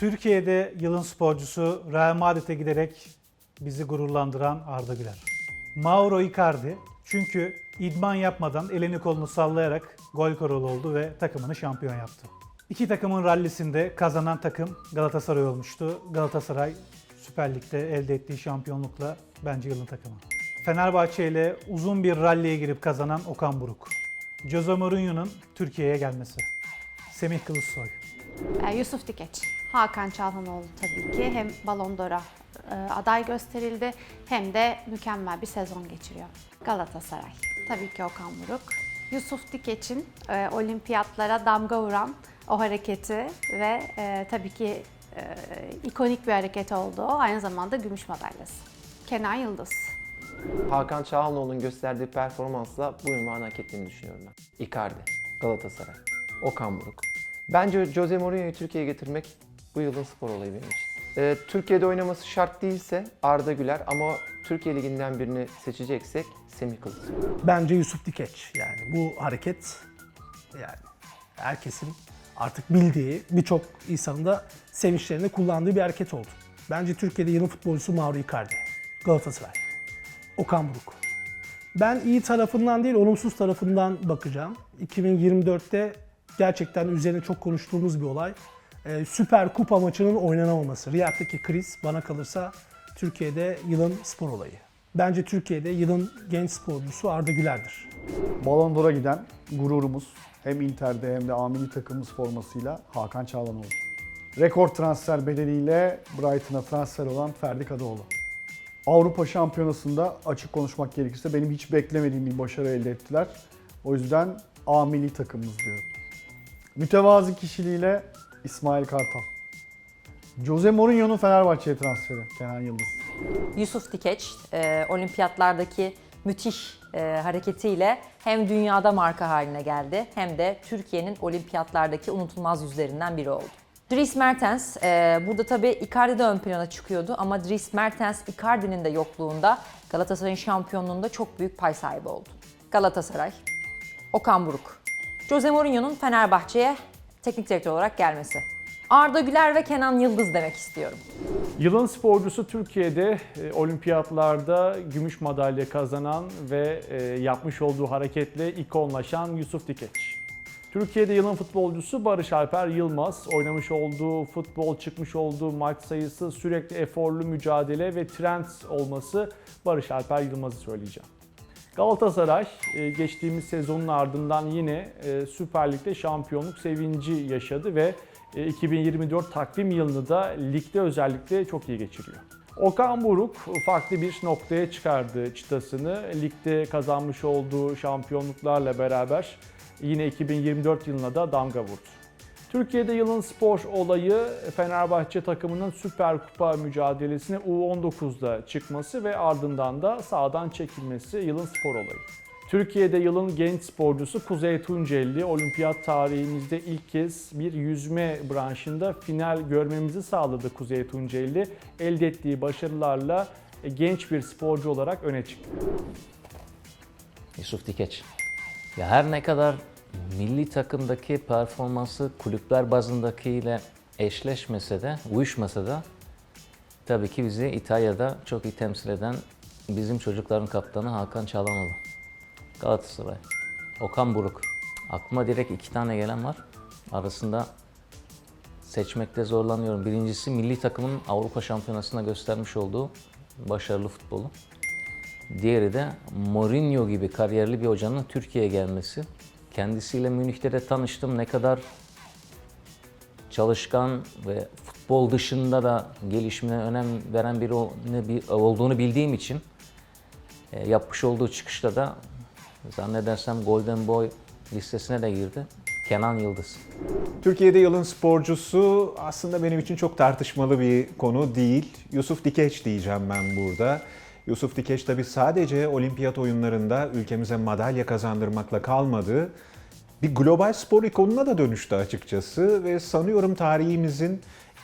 Türkiye'de yılın sporcusu Real Madrid'e giderek bizi gururlandıran Arda Güler. Mauro Icardi çünkü idman yapmadan elini kolunu sallayarak gol kralı oldu ve takımını şampiyon yaptı. İki takımın rallisinde kazanan takım Galatasaray olmuştu. Galatasaray Süper Lig'de elde ettiği şampiyonlukla bence yılın takımı. Fenerbahçe ile uzun bir ralliye girip kazanan Okan Buruk. Jose Mourinho'nun Türkiye'ye gelmesi. Semih Kılıçsoy. Ee, Yusuf Dikeç, Hakan Çalhanoğlu tabii ki hem Ballon d'Or'a e, aday gösterildi hem de mükemmel bir sezon geçiriyor. Galatasaray, tabii ki Okan Buruk. Yusuf Dikeç'in e, olimpiyatlara damga vuran o hareketi ve e, tabii ki ikonik bir hareket oldu. Aynı zamanda gümüş madalyası. Kenan Yıldız. Hakan Çalhanoğlu'nun gösterdiği performansla bu ünvanı hak ettiğini düşünüyorum ben. Icardi, Galatasaray, Okan Buruk. Bence Jose Mourinho'yu Türkiye'ye getirmek bu yılın spor olayı benim için. Ee, Türkiye'de oynaması şart değilse Arda Güler ama Türkiye Ligi'nden birini seçeceksek Semih Kılıçsoy. Bence Yusuf Dikeç. Yani bu hareket yani herkesin artık bildiği, birçok insanın da sevinçlerinde kullandığı bir hareket oldu. Bence Türkiye'de yılın futbolcusu Mauro Icardi. Galatasaray. Okan Buruk. Ben iyi tarafından değil, olumsuz tarafından bakacağım. 2024'te gerçekten üzerine çok konuştuğumuz bir olay. Ee, Süper Kupa maçının oynanamaması. Riyad'daki kriz bana kalırsa Türkiye'de yılın spor olayı. Bence Türkiye'de yılın genç sporcusu Arda Güler'dir. Ballon d'Or'a giden gururumuz hem Inter'de hem de amili takımımız formasıyla Hakan Çalhanoğlu. Rekor transfer bedeliyle Brighton'a transfer olan Ferdi Kadıoğlu. Avrupa Şampiyonası'nda açık konuşmak gerekirse benim hiç beklemediğim bir başarı elde ettiler. O yüzden amili takımımız diyorum. Mütevazi kişiliğiyle İsmail Kartal. Jose Mourinho'nun Fenerbahçe'ye transferi Kenan Yıldız. Yusuf Dikeç e, olimpiyatlardaki müthiş e, hareketiyle hem dünyada marka haline geldi hem de Türkiye'nin olimpiyatlardaki unutulmaz yüzlerinden biri oldu. Dries Mertens, e, burada tabii Icardi de ön plana çıkıyordu ama Dries Mertens Icardi'nin de yokluğunda Galatasaray'ın şampiyonluğunda çok büyük pay sahibi oldu. Galatasaray, Okan Buruk, Jose Mourinho'nun Fenerbahçe'ye teknik direktör olarak gelmesi. Arda Güler ve Kenan Yıldız demek istiyorum. Yılın sporcusu Türkiye'de e, olimpiyatlarda gümüş madalya kazanan ve e, yapmış olduğu hareketle ikonlaşan Yusuf Dikeç. Türkiye'de yılın futbolcusu Barış Alper Yılmaz. Oynamış olduğu futbol, çıkmış olduğu maç sayısı, sürekli eforlu mücadele ve trend olması Barış Alper Yılmaz'ı söyleyeceğim. Galatasaray e, geçtiğimiz sezonun ardından yine e, Süper Lig'de şampiyonluk sevinci yaşadı ve e, 2024 takvim yılını da ligde özellikle çok iyi geçiriyor. Okan Buruk farklı bir noktaya çıkardı çıtasını. Ligde kazanmış olduğu şampiyonluklarla beraber yine 2024 yılına da damga vurdu. Türkiye'de yılın spor olayı Fenerbahçe takımının Süper Kupa mücadelesine U19'da çıkması ve ardından da sahadan çekilmesi yılın spor olayı. Türkiye'de yılın genç sporcusu Kuzey Tuncelli olimpiyat tarihimizde ilk kez bir yüzme branşında final görmemizi sağladı Kuzey Tuncelli. Elde ettiği başarılarla genç bir sporcu olarak öne çıktı. Yusuf Dikeç. Ya her ne kadar milli takımdaki performansı kulüpler bazındakiyle eşleşmese de, uyuşmasa da tabii ki bizi İtalya'da çok iyi temsil eden bizim çocukların kaptanı Hakan Çalhanoğlu. Galatasaray. Okan Buruk. Aklıma direkt iki tane gelen var. Arasında seçmekte zorlanıyorum. Birincisi milli takımın Avrupa Şampiyonası'nda göstermiş olduğu başarılı futbolu. Diğeri de Mourinho gibi kariyerli bir hocanın Türkiye'ye gelmesi. Kendisiyle Münih'te de tanıştım. Ne kadar çalışkan ve futbol dışında da gelişimine önem veren biri olduğunu bildiğim için e, yapmış olduğu çıkışta da zannedersem Golden Boy listesine de girdi. Kenan Yıldız. Türkiye'de yılın sporcusu aslında benim için çok tartışmalı bir konu değil. Yusuf Dikeç diyeceğim ben burada. Yusuf Dikeç tabi sadece olimpiyat oyunlarında ülkemize madalya kazandırmakla kalmadı. Bir global spor ikonuna da dönüştü açıkçası ve sanıyorum tarihimizin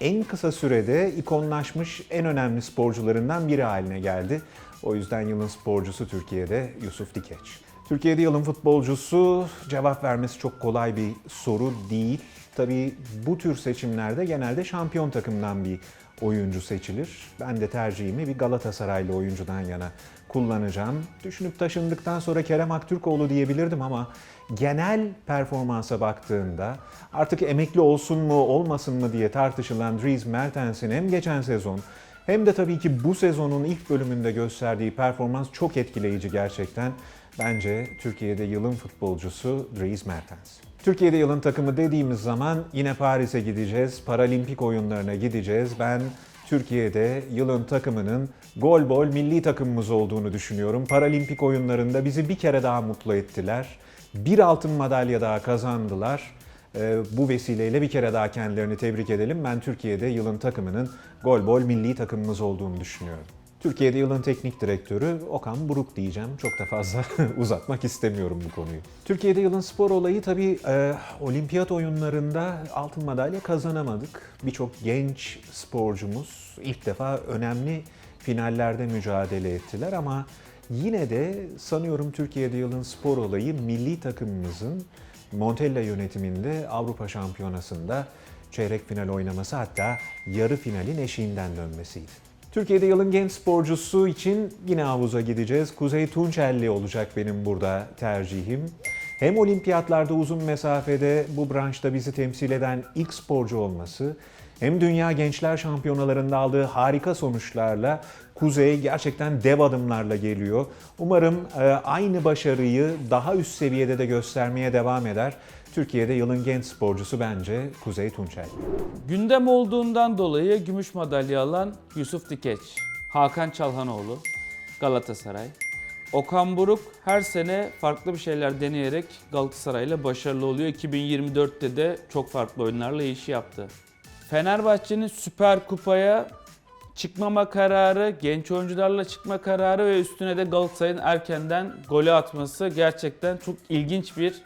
en kısa sürede ikonlaşmış en önemli sporcularından biri haline geldi. O yüzden yılın sporcusu Türkiye'de Yusuf Dikeç. Türkiye'de yılın futbolcusu cevap vermesi çok kolay bir soru değil. Tabii bu tür seçimlerde genelde şampiyon takımdan bir oyuncu seçilir. Ben de tercihimi bir Galatasaraylı oyuncudan yana kullanacağım. Düşünüp taşındıktan sonra Kerem Aktürkoğlu diyebilirdim ama genel performansa baktığında artık emekli olsun mu olmasın mı diye tartışılan Dries Mertens'in hem geçen sezon hem de tabii ki bu sezonun ilk bölümünde gösterdiği performans çok etkileyici gerçekten. Bence Türkiye'de yılın futbolcusu Dries Mertens. Türkiye'de yılın takımı dediğimiz zaman yine Paris'e gideceğiz, Paralimpik oyunlarına gideceğiz. Ben Türkiye'de yılın takımının gol bol milli takımımız olduğunu düşünüyorum. Paralimpik oyunlarında bizi bir kere daha mutlu ettiler. Bir altın madalya daha kazandılar. Ee, bu vesileyle bir kere daha kendilerini tebrik edelim. Ben Türkiye'de yılın takımının gol bol milli takımımız olduğunu düşünüyorum. Türkiye'de yılın teknik direktörü Okan Buruk diyeceğim. Çok da fazla uzatmak istemiyorum bu konuyu. Türkiye'de yılın spor olayı tabii e, olimpiyat oyunlarında altın madalya kazanamadık. Birçok genç sporcumuz ilk defa önemli finallerde mücadele ettiler ama yine de sanıyorum Türkiye'de yılın spor olayı milli takımımızın Montella yönetiminde Avrupa Şampiyonası'nda çeyrek final oynaması hatta yarı finalin eşiğinden dönmesiydi. Türkiye'de yılın genç sporcusu için yine havuza gideceğiz. Kuzey Tunçelli olacak benim burada tercihim. Hem olimpiyatlarda uzun mesafede bu branşta bizi temsil eden ilk sporcu olması, hem Dünya Gençler Şampiyonalarında aldığı harika sonuçlarla Kuzey gerçekten dev adımlarla geliyor. Umarım e, aynı başarıyı daha üst seviyede de göstermeye devam eder. Türkiye'de yılın genç sporcusu bence Kuzey Tunçel. Gündem olduğundan dolayı gümüş madalya alan Yusuf Dikeç, Hakan Çalhanoğlu, Galatasaray. Okan Buruk her sene farklı bir şeyler deneyerek Galatasaray'la başarılı oluyor. 2024'te de çok farklı oyunlarla iş yaptı. Fenerbahçe'nin Süper Kupa'ya çıkmama kararı, genç oyuncularla çıkma kararı ve üstüne de Galatasaray'ın erkenden golü atması gerçekten çok ilginç bir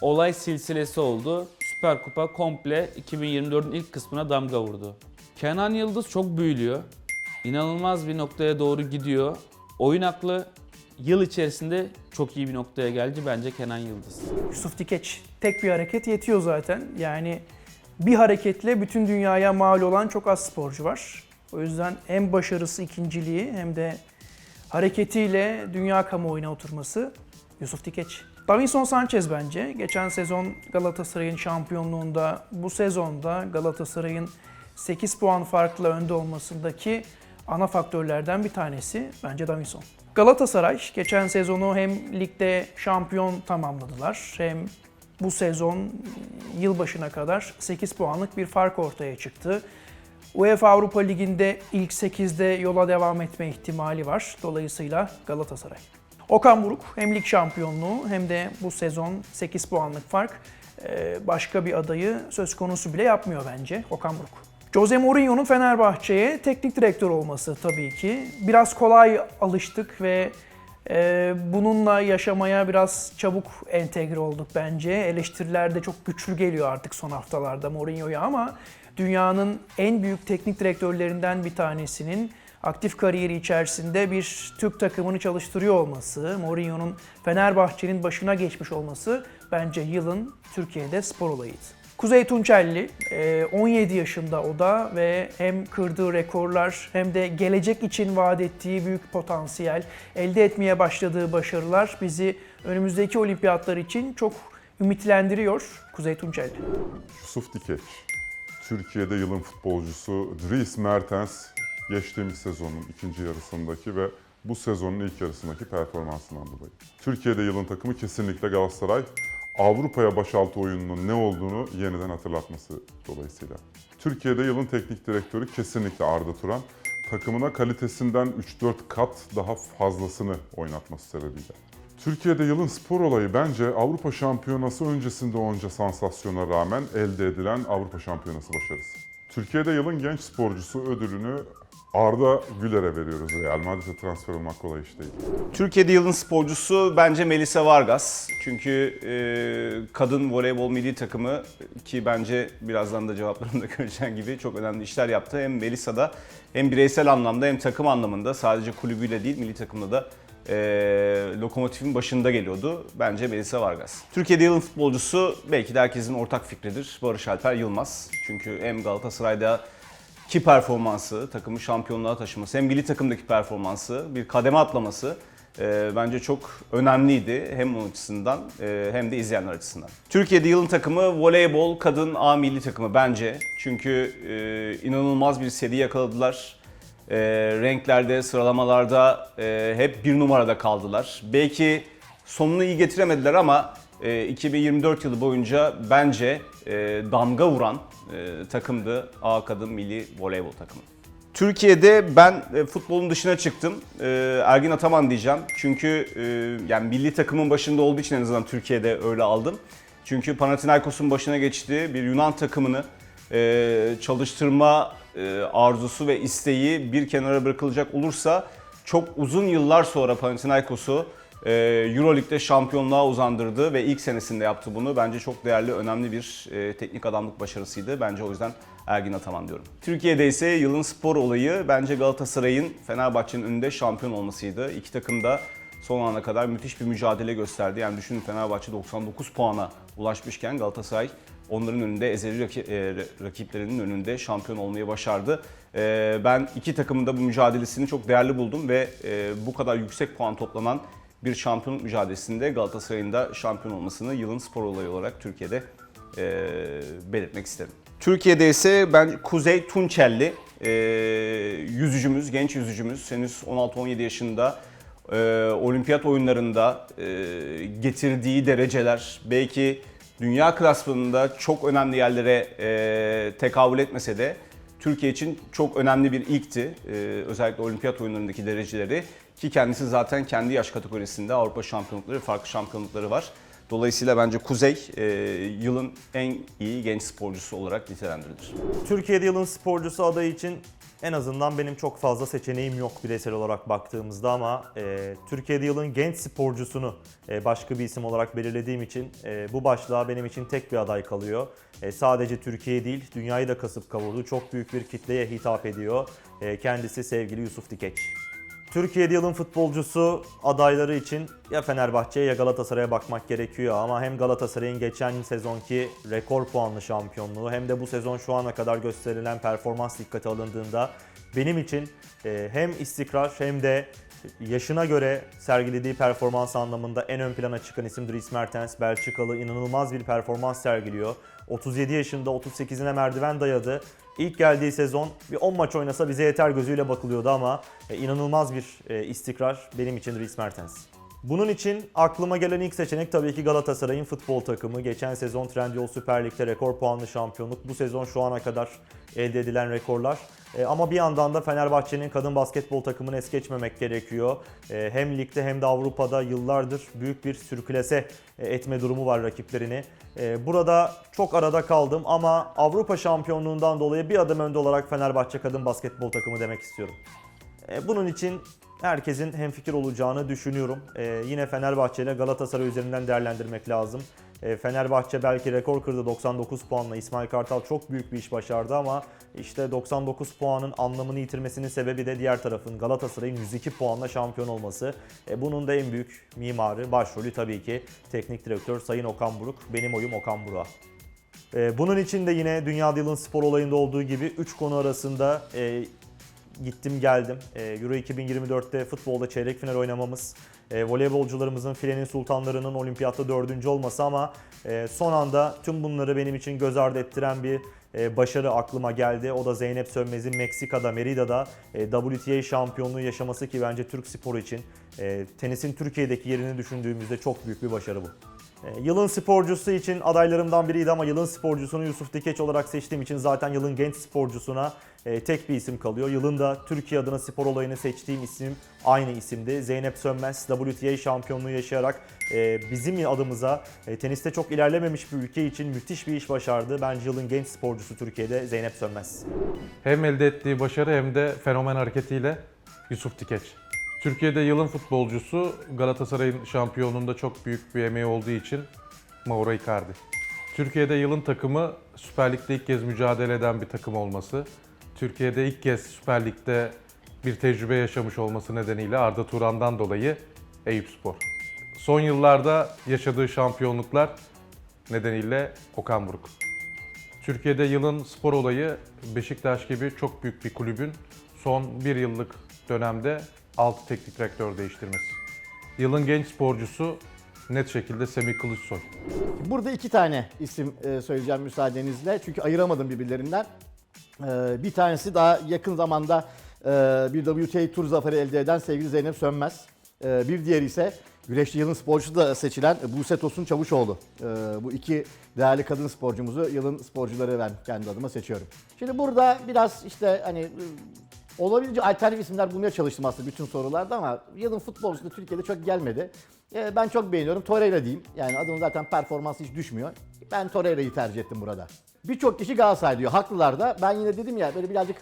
olay silsilesi oldu. Süper Kupa komple 2024'ün ilk kısmına damga vurdu. Kenan Yıldız çok büyülüyor. İnanılmaz bir noktaya doğru gidiyor. Oyun aklı yıl içerisinde çok iyi bir noktaya geldi bence Kenan Yıldız. Yusuf Dikeç tek bir hareket yetiyor zaten. Yani bir hareketle bütün dünyaya mal olan çok az sporcu var. O yüzden hem başarısı ikinciliği hem de hareketiyle dünya kamuoyuna oturması Yusuf Dikeç. Davinson Sanchez bence. Geçen sezon Galatasaray'ın şampiyonluğunda, bu sezonda Galatasaray'ın 8 puan farklı önde olmasındaki ana faktörlerden bir tanesi bence Davinson. Galatasaray geçen sezonu hem ligde şampiyon tamamladılar hem bu sezon yılbaşına kadar 8 puanlık bir fark ortaya çıktı. UEFA Avrupa Ligi'nde ilk 8'de yola devam etme ihtimali var. Dolayısıyla Galatasaray. Okan Buruk hem lig şampiyonluğu hem de bu sezon 8 puanlık fark e, başka bir adayı söz konusu bile yapmıyor bence Okan Buruk. Jose Mourinho'nun Fenerbahçe'ye teknik direktör olması tabii ki. Biraz kolay alıştık ve e, bununla yaşamaya biraz çabuk entegre olduk bence. Eleştiriler de çok güçlü geliyor artık son haftalarda Mourinho'ya ama dünyanın en büyük teknik direktörlerinden bir tanesinin aktif kariyeri içerisinde bir Türk takımını çalıştırıyor olması, Mourinho'nun Fenerbahçe'nin başına geçmiş olması bence yılın Türkiye'de spor olayıydı. Kuzey Tunçelli, e, 17 yaşında o da ve hem kırdığı rekorlar hem de gelecek için vaat ettiği büyük potansiyel, elde etmeye başladığı başarılar bizi önümüzdeki olimpiyatlar için çok ümitlendiriyor Kuzey Tunçelli. Yusuf Dikeç, Türkiye'de yılın futbolcusu Dries Mertens geçtiğimiz sezonun ikinci yarısındaki ve bu sezonun ilk yarısındaki performansından dolayı. Türkiye'de yılın takımı kesinlikle Galatasaray. Avrupa'ya başaltı oyununun ne olduğunu yeniden hatırlatması dolayısıyla. Türkiye'de yılın teknik direktörü kesinlikle Arda Turan. Takımına kalitesinden 3-4 kat daha fazlasını oynatması sebebiyle. Türkiye'de yılın spor olayı bence Avrupa Şampiyonası öncesinde onca sansasyona rağmen elde edilen Avrupa Şampiyonası başarısı. Türkiye'de yılın genç sporcusu ödülünü Arda Güler'e veriyoruz. Real Madrid'e transfer olmak kolay iş değil. Türkiye'de yılın sporcusu bence Melisa Vargas. Çünkü e, kadın voleybol milli takımı ki bence birazdan da cevaplarımda göreceğin gibi çok önemli işler yaptı. Hem Melisa'da hem bireysel anlamda hem takım anlamında sadece kulübüyle değil milli takımda da e, lokomotifin başında geliyordu. Bence Melisa Vargas. Türkiye'de yılın futbolcusu belki de herkesin ortak fikridir. Barış Alper Yılmaz. Çünkü hem Galatasaray'da ki performansı, takımı şampiyonluğa taşıması, hem milli takımdaki performansı, bir kademe atlaması e, bence çok önemliydi. Hem onun açısından e, hem de izleyenler açısından. Türkiye'de yılın takımı voleybol kadın A milli takımı bence. Çünkü e, inanılmaz bir seri yakaladılar. E, renklerde, sıralamalarda e, hep bir numarada kaldılar. Belki sonunu iyi getiremediler ama 2024 yılı boyunca bence e, damga vuran e, takımdı A kadın milli voleybol takımı. Türkiye'de ben e, futbolun dışına çıktım. Ergin Ataman diyeceğim. Çünkü yani milli takımın başında olduğu için en azından Türkiye'de öyle aldım. Çünkü Panathinaikos'un başına geçtiği bir Yunan takımını çalıştırma arzusu ve isteği bir kenara bırakılacak olursa çok uzun yıllar sonra Panathinaikos'u Euroleague'de şampiyonluğa uzandırdı ve ilk senesinde yaptı bunu. Bence çok değerli, önemli bir e, teknik adamlık başarısıydı. Bence o yüzden Ergin Ataman diyorum. Türkiye'de ise yılın spor olayı bence Galatasaray'ın Fenerbahçe'nin önünde şampiyon olmasıydı. İki takım da son ana kadar müthiş bir mücadele gösterdi. Yani düşünün Fenerbahçe 99 puana ulaşmışken Galatasaray onların önünde ezeli e, rakiplerinin önünde şampiyon olmayı başardı. E, ben iki takımın da bu mücadelesini çok değerli buldum ve e, bu kadar yüksek puan toplanan bir şampiyonluk mücadelesinde Galatasaray'ın da şampiyon olmasını yılın spor olayı olarak Türkiye'de e, belirtmek isterim. Türkiye'de ise ben Kuzey Tunçelli e, yüzücümüz, genç yüzücümüz henüz 16-17 yaşında e, olimpiyat oyunlarında e, getirdiği dereceler belki dünya klasmanında çok önemli yerlere e, tekabül etmese de Türkiye için çok önemli bir ilkti. E, özellikle olimpiyat oyunlarındaki dereceleri ki kendisi zaten kendi yaş kategorisinde Avrupa şampiyonlukları, farklı şampiyonlukları var. Dolayısıyla bence Kuzey e, yılın en iyi genç sporcusu olarak nitelendirilir. Türkiye'de yılın sporcusu adayı için en azından benim çok fazla seçeneğim yok bireysel olarak baktığımızda ama e, Türkiye'de yılın genç sporcusunu e, başka bir isim olarak belirlediğim için e, bu başlığa benim için tek bir aday kalıyor. E, sadece Türkiye değil, dünyayı da kasıp kavurdu. Çok büyük bir kitleye hitap ediyor. E, kendisi sevgili Yusuf Dikeç. Türkiye'de yılın futbolcusu adayları için ya Fenerbahçe'ye ya Galatasaray'a bakmak gerekiyor ama hem Galatasaray'ın geçen sezonki rekor puanlı şampiyonluğu hem de bu sezon şu ana kadar gösterilen performans dikkate alındığında benim için e, hem istikrar hem de yaşına göre sergilediği performans anlamında en ön plana çıkan isim Dries Mertens. Belçikalı inanılmaz bir performans sergiliyor. 37 yaşında 38'ine merdiven dayadı. İlk geldiği sezon bir 10 maç oynasa bize yeter gözüyle bakılıyordu ama e, inanılmaz bir e, istikrar benim için Dries Mertens. Bunun için aklıma gelen ilk seçenek tabii ki Galatasaray'ın futbol takımı. Geçen sezon Trendyol Süper Lig'de rekor puanlı şampiyonluk. Bu sezon şu ana kadar elde edilen rekorlar. E, ama bir yandan da Fenerbahçe'nin kadın basketbol takımını es geçmemek gerekiyor. E, hem ligde hem de Avrupa'da yıllardır büyük bir sürklase e, etme durumu var rakiplerini. E, burada çok arada kaldım ama Avrupa şampiyonluğundan dolayı bir adım önde olarak Fenerbahçe kadın basketbol takımı demek istiyorum. E, Bunun için herkesin hemfikir olacağını düşünüyorum. E, yine Fenerbahçe Galatasaray üzerinden değerlendirmek lazım. E, Fenerbahçe belki rekor kırdı 99 puanla. İsmail Kartal çok büyük bir iş başardı ama işte 99 puanın anlamını yitirmesinin sebebi de diğer tarafın Galatasaray'ın 102 puanla şampiyon olması. Bunun da en büyük mimarı, başrolü tabii ki teknik direktör Sayın Okan Buruk. Benim oyum Okan Buruk'a. Bunun için de yine Dünya Yılın spor olayında olduğu gibi 3 konu arasında gittim geldim. E, Euro 2024'te futbolda çeyrek final oynamamız, e, voleybolcularımızın filenin sultanlarının olimpiyatta dördüncü olması ama e, son anda tüm bunları benim için göz ardı ettiren bir başarı aklıma geldi. O da Zeynep Sönmez'in Meksika'da, Merida'da WTA şampiyonluğu yaşaması ki bence Türk sporu için tenisin Türkiye'deki yerini düşündüğümüzde çok büyük bir başarı bu. E, Yılın sporcusu için adaylarımdan biriydi ama yılın sporcusunu Yusuf Dikeç olarak seçtiğim için zaten yılın genç sporcusuna e, tek bir isim kalıyor. Yılın da Türkiye adına spor olayını seçtiğim isim aynı isimdi. Zeynep Sönmez WTA şampiyonluğu yaşayarak e, bizim adımıza e, teniste çok ilerlememiş bir ülke için müthiş bir iş başardı. Bence yılın genç sporcusu Türkiye'de Zeynep Sönmez. Hem elde ettiği başarı hem de fenomen hareketiyle Yusuf Tikeç. Türkiye'de yılın futbolcusu Galatasaray'ın şampiyonluğunda çok büyük bir emeği olduğu için Mauro Icardi. Türkiye'de yılın takımı Süper Lig'de ilk kez mücadele eden bir takım olması, Türkiye'de ilk kez Süper Lig'de bir tecrübe yaşamış olması nedeniyle Arda Turan'dan dolayı Eyüpspor. Son yıllarda yaşadığı şampiyonluklar nedeniyle Okan Buruk. Türkiye'de yılın spor olayı Beşiktaş gibi çok büyük bir kulübün son bir yıllık dönemde 6 teknik direktör değiştirmesi. Yılın genç sporcusu net şekilde Semih Kılıçsoy. Burada iki tane isim e, söyleyeceğim müsaadenizle. Çünkü ayıramadım birbirlerinden. E, Bir tanesi daha yakın zamanda e, bir WTA Tur zaferi elde eden sevgili Zeynep Sönmez. Bir diğeri ise güreşçi yılın sporcusu da seçilen Buse Tosun Çavuşoğlu. Bu iki değerli kadın sporcumuzu yılın sporcuları ben kendi adıma seçiyorum. Şimdi burada biraz işte hani olabildiğince alternatif isimler bulmaya çalıştım aslında bütün sorularda ama yılın futbolcusu da Türkiye'de çok gelmedi. Ee, Ben çok beğeniyorum. Torreira diyeyim. Yani adamın zaten performansı hiç düşmüyor. Ben Torreira'yı tercih ettim burada. Birçok kişi Galatasaray diyor. Haklılar da. Ben yine dedim ya böyle birazcık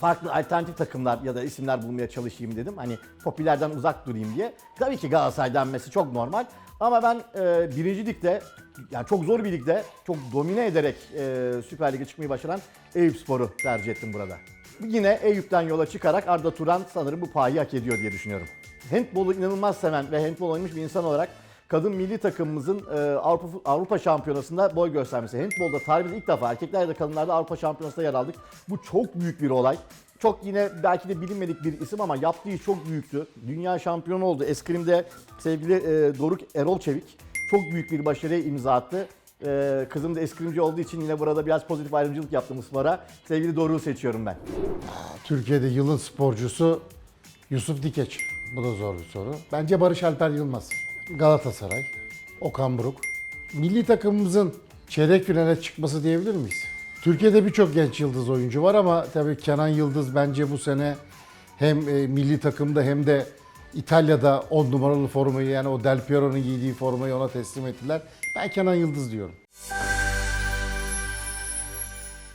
farklı alternatif takımlar ya da isimler bulmaya çalışayım dedim. Hani popülerden uzak durayım diye. Tabii ki Galatasaray denmesi çok normal. Ama ben e, birinci ligde yani çok zor bir ligde çok domine ederek e, Süper Lig'e çıkmayı başaran Eyüpspor'u tercih ettim burada. Yine Eyüp'ten yola çıkarak Arda Turan sanırım bu payı hak ediyor diye düşünüyorum. Handbolu inanılmaz seven ve handbol oynamış bir insan olarak kadın milli takımımızın e, Avrupa, Avrupa Şampiyonası'nda boy göstermesi. Handbolda tarihimizde ilk defa erkekler ya da kadınlarda Avrupa Şampiyonası'nda yer aldık. Bu çok büyük bir olay. Çok yine belki de bilinmedik bir isim ama yaptığı iş çok büyüktü. Dünya şampiyonu oldu. Eskrim'de sevgili e, Doruk Erol Çevik çok büyük bir başarıya imza attı. E, kızım da eskrimci olduğu için yine burada biraz pozitif ayrımcılık yaptım Ispar'a. Sevgili Doruk'u seçiyorum ben. Türkiye'de yılın sporcusu Yusuf Dikeç. Bu da zor bir soru. Bence Barış Alper Yılmaz. Galatasaray, Okan Buruk. Milli takımımızın çeyrek finale çıkması diyebilir miyiz? Türkiye'de birçok genç yıldız oyuncu var ama tabii Kenan Yıldız bence bu sene hem e, milli takımda hem de İtalya'da 10 numaralı formayı yani o Del Piero'nun giydiği formayı ona teslim ettiler. Ben Kenan Yıldız diyorum.